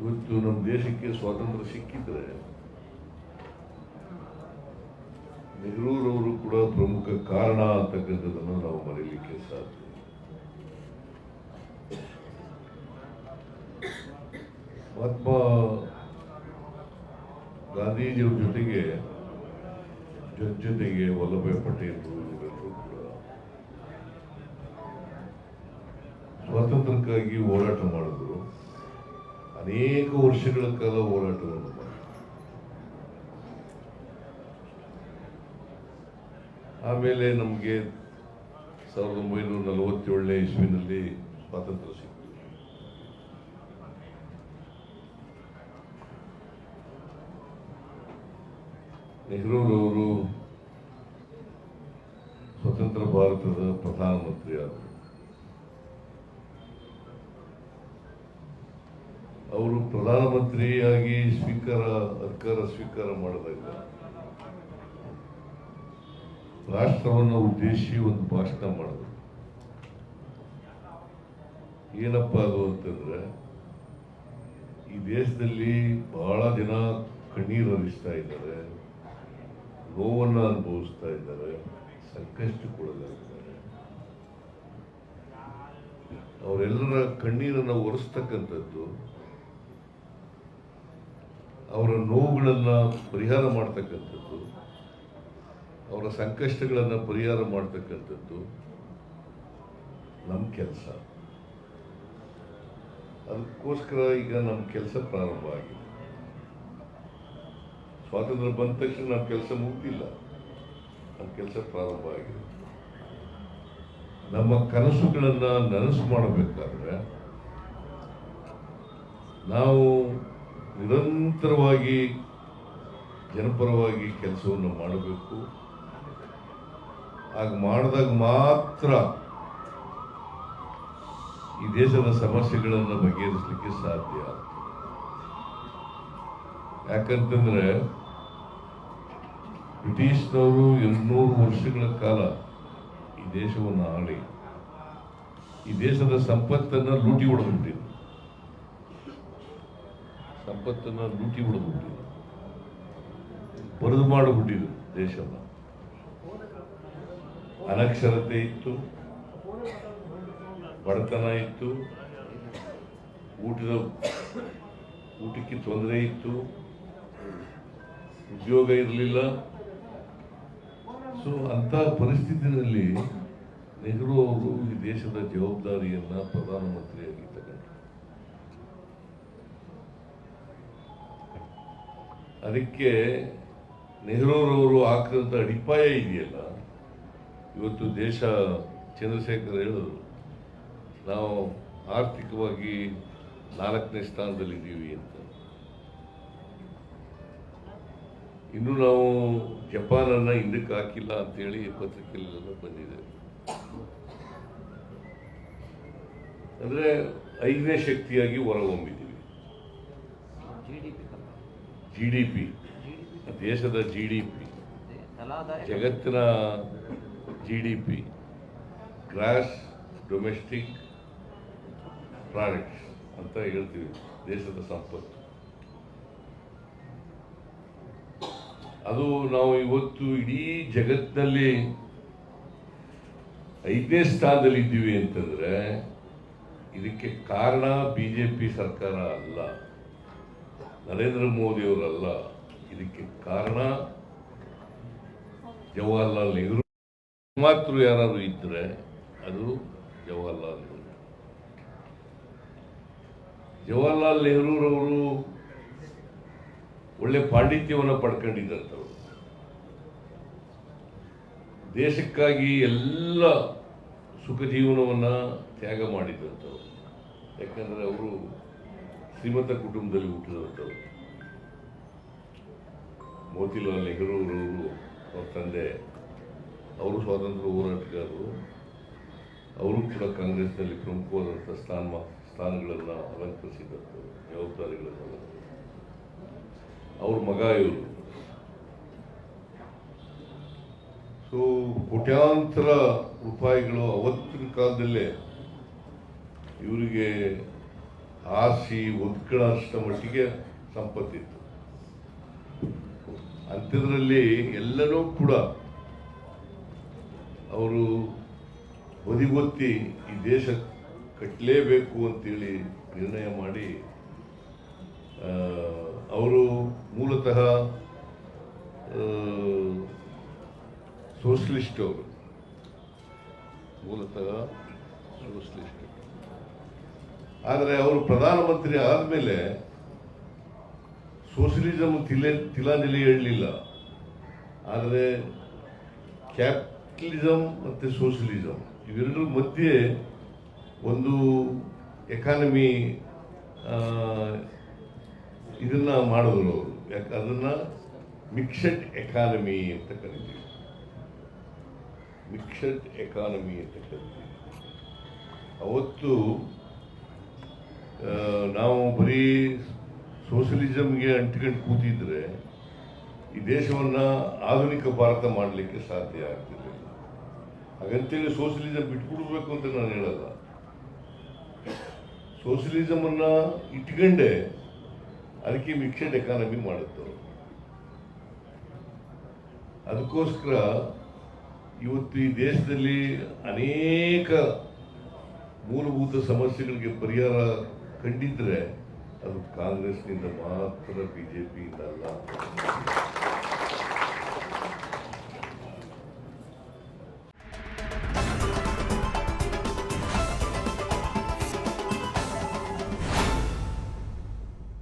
ಇವತ್ತು ನಮ್ಮ ದೇಶಕ್ಕೆ ಸ್ವಾತಂತ್ರ್ಯ ಸಿಕ್ಕಿದ್ರೆ ನೆಹರೂರವರು ಕೂಡ ಪ್ರಮುಖ ಕಾರಣ ಅಂತಕ್ಕಂಥದ್ದನ್ನು ನಾವು ಮರೀಲಿಕ್ಕೆ ಸಾಧ್ಯ ಮಹಾತ್ಮ ಗಾಂಧೀಜಿಯವ್ರ ಜೊತೆಗೆ ಜೊತೆ ಜೊತೆಗೆ ವಲ್ಲಭಾಯ್ ಪಟೇಲರು ಇವರೆಲ್ಲರೂ ಕೂಡ ಸ್ವಾತಂತ್ರ್ಯಕ್ಕಾಗಿ ಹೋರಾಟ ಮಾಡಿದ್ರು ಅನೇಕ ವರ್ಷಗಳ ಕಾಲ ಮಾಡಿದ್ರು ಆಮೇಲೆ ನಮಗೆ ಸಾವಿರದ ಒಂಬೈನೂರ ನಲವತ್ತೇಳನೇ ಇಸ್ವಿನಲ್ಲಿ ಸ್ವಾತಂತ್ರ್ಯ ಸಿಕ್ತು ನೆಹರೂರವರು ಸ್ವತಂತ್ರ ಭಾರತದ ಪ್ರಧಾನಮಂತ್ರಿ ಆದರು ಅವರು ಪ್ರಧಾನಮಂತ್ರಿಯಾಗಿ ಸ್ವೀಕಾರ, ಅಧಿಕಾರ ಸ್ವೀಕಾರ ಮಾಡಿದಾಗ ರಾಷ್ಟ್ರವನ್ನು ಉದ್ದೇಶಿ ಒಂದು ಭಾಷಣ ಮಾಡಿದ್ರು. ಏನಪ್ಪ ಅದು ಅಂತಂದ್ರೆ, ಈ ದೇಶದಲ್ಲಿ ಬಹಳ ಜನ ಕಣ್ಣೀರು ಹರಿಸ್ತಾ ಇದ್ದಾರೆ, ನೋವನ್ನು ಅನುಭವಿಸ್ತಾ ಇದ್ದಾರೆ ಸಂಕಷ್ಟಕ್ಕೊಳಗಾಗಿದ್ದಾರೆ ಅವರೆಲ್ಲರ ಕಣ್ಣೀರನ್ನು ಒರೆಸ್ತಕ್ಕಂಥದ್ದು ಅವರ ನೋವುಗಳನ್ನು ಪರಿಹಾರ ಮಾಡ್ತಕ್ಕಂಥದ್ದು, ಅವರ ಸಂಕಷ್ಟಗಳನ್ನು ಪರಿಹಾರ ಮಾಡ್ತಕ್ಕಂಥದ್ದು ನಮ್ಮ ಕೆಲಸ. ಅದಕ್ಕೋಸ್ಕರ ಈಗ ನಮ್ಮ ಕೆಲಸ ಪ್ರಾರಂಭ ಆಗಿದೆ. ಸ್ವಾತಂತ್ರ್ಯ ಬಂದ ತಕ್ಷಣ ನಮ್ಮ ಕೆಲಸ ಮುಗ್ದಿಲ್ಲ. ನಮ್ಮ ಕೆಲಸ ಪ್ರಾರಂಭ ಆಗಿದೆ. ನಮ್ಮ ಕನಸುಗಳನ್ನು ನನಸು ಮಾಡಬೇಕಾದ್ರೆ ನಾವು ನಿರಂತರವಾಗಿ, ಜನಪರವಾಗಿ ಕೆಲಸವನ್ನು ಮಾಡಬೇಕು. ಹಾಗೆ ಮಾಡಿದಾಗ ಮಾತ್ರ ಈ ದೇಶದ ಸಮಸ್ಯೆಗಳನ್ನು ಬಗೆಹರಿಸಲಿಕ್ಕೆ ಸಾಧ್ಯ ಯಾಕಂತಂದ್ರೆ, ಬ್ರಿಟಿಷ್ನವರು ಎಂಟುನೂರು ವರ್ಷಗಳ ಕಾಲ ಈ ದೇಶವನ್ನು ಆಳಿ, ಈ ದೇಶದ ಸಂಪತ್ತನ್ನು ಲೂಟಿ ಹೊಡೆದ್ಬಿಟ್ಟಿದ್ರು. ಸಂಪತ್ತನ್ನು ಲೂಟಿ ಹೊಡೆದ್ಬಿಟ್ಟಿದ್ರು ಬರೆದು ಮಾಡಿಬಿಟ್ಟಿದ್ರು ದೇಶವನ್ನು. ಅನಕ್ಷರತೆ ಇತ್ತು, ಬಡತನ ಇತ್ತು, ಊಟದ ಊಟಕ್ಕೆ ತೊಂದರೆ ಇತ್ತು, ಉದ್ಯೋಗ ಇರಲಿಲ್ಲ. ಸೊ ಅಂತ ಪರಿಸ್ಥಿತಿನಲ್ಲಿ ನೆಹರು ಅವರು ಈ ದೇಶದ ಜವಾಬ್ದಾರಿಯನ್ನ ಪ್ರಧಾನಮಂತ್ರಿಯಾಗಿ ತಗೊಂಡ್ರು. ಅದಕ್ಕೆ ನೆಹರೂರವರು ಹಾಕಿದಂಥ ಅಡಿಪಾಯ ಇದೆಯಲ್ಲ? ಇವತ್ತು ದೇಶ ಚಂದ್ರಶೇಖರ್ ಹೇಳಿದ್ರು, ನಾವು ಆರ್ಥಿಕವಾಗಿ ನಾಲ್ಕನೇ ಸ್ಥಾನದಲ್ಲಿದ್ದೀವಿ ಅಂತ. ಇನ್ನು ನಾವು ಜಪಾನನ್ನು ಹಿಂದಕ್ಕೆ ಹಾಕಿಲ್ಲ ಅಂತೇಳಿ ಪತ್ರಿಕೆಯಲ್ಲೆಲ್ಲ ಬಂದಿದೆ. ಅಂದರೆ ಐದನೇ ಶಕ್ತಿಯಾಗಿ ಹೊರಹೊಮ್ಮಿದ್ದೀವಿ G D P G P G P ದೇಶದ ಜಿ ಡಿ ಪಿ ಜಗತ್ತಿನ G D P gross domestic products ಅಂತ ಹೇಳ್ತೀವಿ, ದೇಶದ ಸಂಪತ್ತು. ಅದು ನಾವು ಇವತ್ತು ಇಡೀ ಜಗತ್ತಿನಲ್ಲಿ ಐದನೇ ಸ್ಥಾನದಲ್ಲಿ ಇದ್ದೀವಿ ಅಂತಂದ್ರೆ, ಇದಕ್ಕೆ ಕಾರಣ ಬಿಜೆಪಿ ಸರ್ಕಾರ ಅಲ್ಲ. ನರೇಂದ್ರ ಮೋದಿಯವರಲ್ಲ, ಇದಕ್ಕೆ ಕಾರಣ ಜವಾಹರ್ಲಾಲ್ ನೆಹರು. ಮಾತೃ ಯಾರಾದ್ರು ಇದ್ರೆ ಅದು ಜವಾಹರ್ಲಾಲ್ ನೆಹರು. ಜವಾಹರ್ಲಾಲ್ ನೆಹರೂರವರು ಒಳ್ಳೆ ಪಾಂಡಿತ್ಯವನ್ನು ಪಡ್ಕೊಂಡಿದ್ದಂಥವ್ರು ದೇಶಕ್ಕಾಗಿ ಎಲ್ಲ ಸುಖ ಜೀವನವನ್ನ ತ್ಯಾಗ ಮಾಡಿದ್ದಂಥವ್ರು ಯಾಕಂದ್ರೆ ಅವರು ಶ್ರೀಮಂತ ಕುಟುಂಬದಲ್ಲಿ ಹುಟ್ಟಿದಂಥವ್ರು ಮೋತಿಲಾಲ್ ನೆಹರೂರವರು ಅವ್ರ ತಂದೆ, ಅವರು ಸ್ವಾತಂತ್ರ್ಯ ಹೋರಾಟಗಾರರು. ಅವರು ಕೂಡ ಕಾಂಗ್ರೆಸ್ನಲ್ಲಿ ಪ್ರಮುಖವಾದಂಥ ಸ್ಥಾನ, ಸ್ಥಾನಗಳನ್ನು ಅಲಂಕರಿಸಿದಂಥವ್ರು ಜವಾಬ್ದಾರಿಗಳನ್ನು. ಅವ್ರ ಮಗ ಇವರು. ಸೊ ಕೋಟ್ಯಾಂತರ ರೂಪಾಯಿಗಳು ಅವತ್ತಿನ ಕಾಲದಲ್ಲೇ ಇವರಿಗೆ ಹಾಸಿ ಒದ್ಕೊಳ್ಳೋಷ್ಟು ಮಟ್ಟಿಗೆ ಸಂಪತ್ತಿತ್ತು. ಅಂಥದ್ರಲ್ಲಿ ಎಲ್ಲರೂ ಕೂಡ ಅವರು ಬದಿಗೊತ್ತಿ ಈ ದೇಶ ಕಟ್ಟಲೇಬೇಕು ಅಂತೇಳಿ ನಿರ್ಣಯ ಮಾಡಿ ಅವರು ಮೂಲತಃ ಸೋಷಲಿಸ್ಟ್ ಅವರು. ಮೂಲತಃ ಸೋಷಲಿಸ್ಟ್. ಆದರೆ ಅವರು ಪ್ರಧಾನಮಂತ್ರಿ ಆದಮೇಲೆ ಸೋಷಲಿಸಮ್ ತಿಲೆ ತಿಲಾನೆಲೆ ಹೇಳಲಿಲ್ಲ. ಆದರೆ ಕ್ಯಾಪಿಟಲಿಸಮ್ ಮತ್ತು ಸೋಷಲಿಸಮ್ ಇವೆರಡರ ಮಧ್ಯೆ ಒಂದು ಎಕಾನಮಿ ಇದನ್ನು ಮಾಡಿದ್ರು ಅವರು. ಯಾಕೆ ಅದನ್ನು ಮಿಕ್ಸಡ್ ಎಕಾನಮಿ ಅಂತ ಕರಿತೀವಿ. ಮಿಕ್ಸಡ್ ಎಕಾನಮಿ ಅಂತ ಕರಿತೀವಿ. ಅವತ್ತು ನಾವು ಬರೀ ಸೋಷಲಿಸಮ್ಗೆ ಅಂಟಿಕೊಂಡು ಕೂತಿದ್ರೆ ಈ ದೇಶವನ್ನ ಆಧುನಿಕ ಭಾರತ ಮಾಡಲಿಕ್ಕೆ ಸಾಧ್ಯ ಆಗ್ತಿರಲಿಲ್ಲ. ಹಾಗಂತೇಳಿ ಸೋಷಲಿಸಮ್ ಬಿಟ್ಕೊಡ್ಬೇಕು ಅಂತ ನಾನು ಹೇಳಲ್ಲ. ಸೋಷಲಿಸಮನ್ನು ಇಟ್ಕೊಂಡೆ ಅದಕ್ಕೆ ಮಿಕ್ಸೆಡ್ ಎಕಾನಮಿ ಮಾಡುತ್ತೆ ಅದಕ್ಕೋಸ್ಕರ ಇವತ್ತು ಈ ದೇಶದಲ್ಲಿ ಅನೇಕ ಮೂಲಭೂತ ಸಮಸ್ಯೆಗಳಿಗೆ ಪರಿಹಾರ ಕಂಡಿದ್ರೆ ಅದು ಕಾಂಗ್ರೆಸ್ನಿಂದ ಮಾತ್ರ ಬಿ ಜೆ ಪಿಯಿಂದ ಅಲ್ಲ